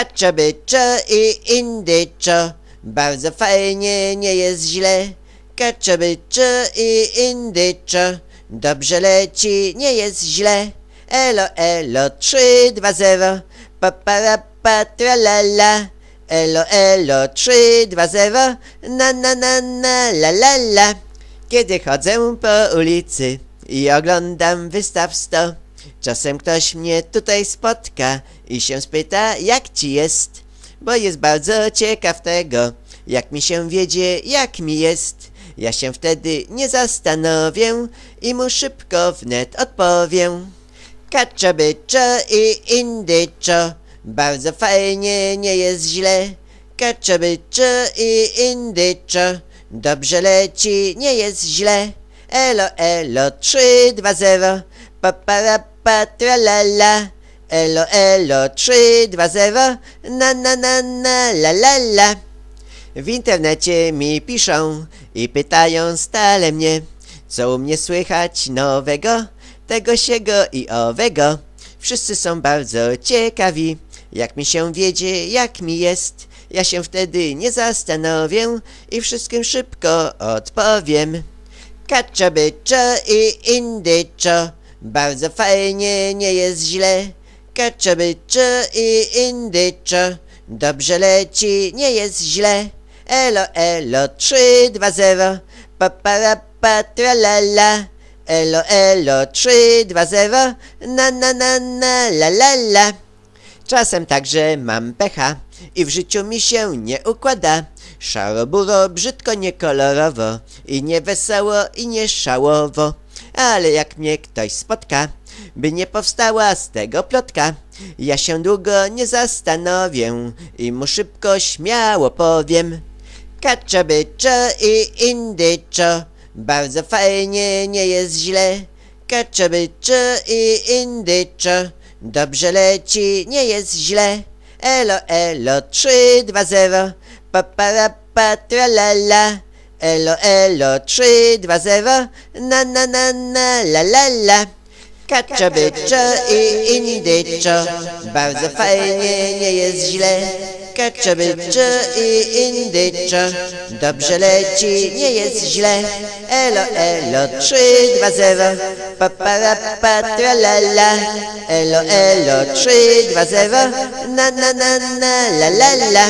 Kaczobyczo i indyczo, bardzo fajnie, nie jest źle. Kaczobyczo i indyczo, dobrze leci, nie jest źle. Elo, elo, trzy, dwa, zero, pa, pa, ra, pa, tra, la, la. Elo, elo, trzy, dwa, zero, na, na, na, na, la, la, la. Kiedy chodzę po ulicy i oglądam wystaw sto, czasem ktoś mnie tutaj spotka i się spyta, jak ci jest, bo jest bardzo ciekaw tego, jak mi się wiedzie, jak mi jest. Ja się wtedy nie zastanowię i mu szybko wnet odpowiem. Kaczobyczo i indyczo, bardzo fajnie, nie jest źle. Kaczobyczo i indyczo, dobrze leci, nie jest źle. Elo, elo, trzy, dwa, zero, pa, pa, ra, pa, tra, la, la. Elo, elo, trzy, dwa, zero, na, na, na, na, la, la, la. W internecie mi piszą i pytają stale mnie, co u mnie słychać nowego, tego siego i owego. Wszyscy są bardzo ciekawi, jak mi się wiedzie, jak mi jest. Ja się wtedy nie zastanowię i wszystkim szybko odpowiem. Kaczobyczo i indyczo, bardzo fajnie, nie jest źle. Kaczobyczo i indyczo, dobrze leci, nie jest źle. Elo, elo, trzy, dwa, zero, pa, pa, ra, pa, tra, la, la. Elo, elo, trzy, dwa, zero, na, na, na, na, la, la, la. Czasem także mam pecha i w życiu mi się nie układa. Szaro buro, brzydko niekolorowo i nie wesoło i nie szałowo. Ale jak mnie ktoś spotka, by nie powstała z tego plotka, ja się długo nie zastanowię i mu szybko śmiało powiem. Kaczobyczo i indyczo, bardzo fajnie, nie jest źle. Kaczobyczo i indyczo, dobrze leci, nie jest źle. Elo, elo, trzy, dwa, zero, pa, pa, Elo, elo, trzy, dwa, zero, na, na, na, na, la, la, la. Kaczobyczo i indyczo, bardzo fajnie, nie jest źle. Kaczobyczo i indyczo, dobrze leci, nie jest źle. Elo, elo, trzy, dwa, zero, pa, pa, ra, pa, tra, la, la. Elo, elo, trzy, dwa, zero, na, na, na, na, la, la, la.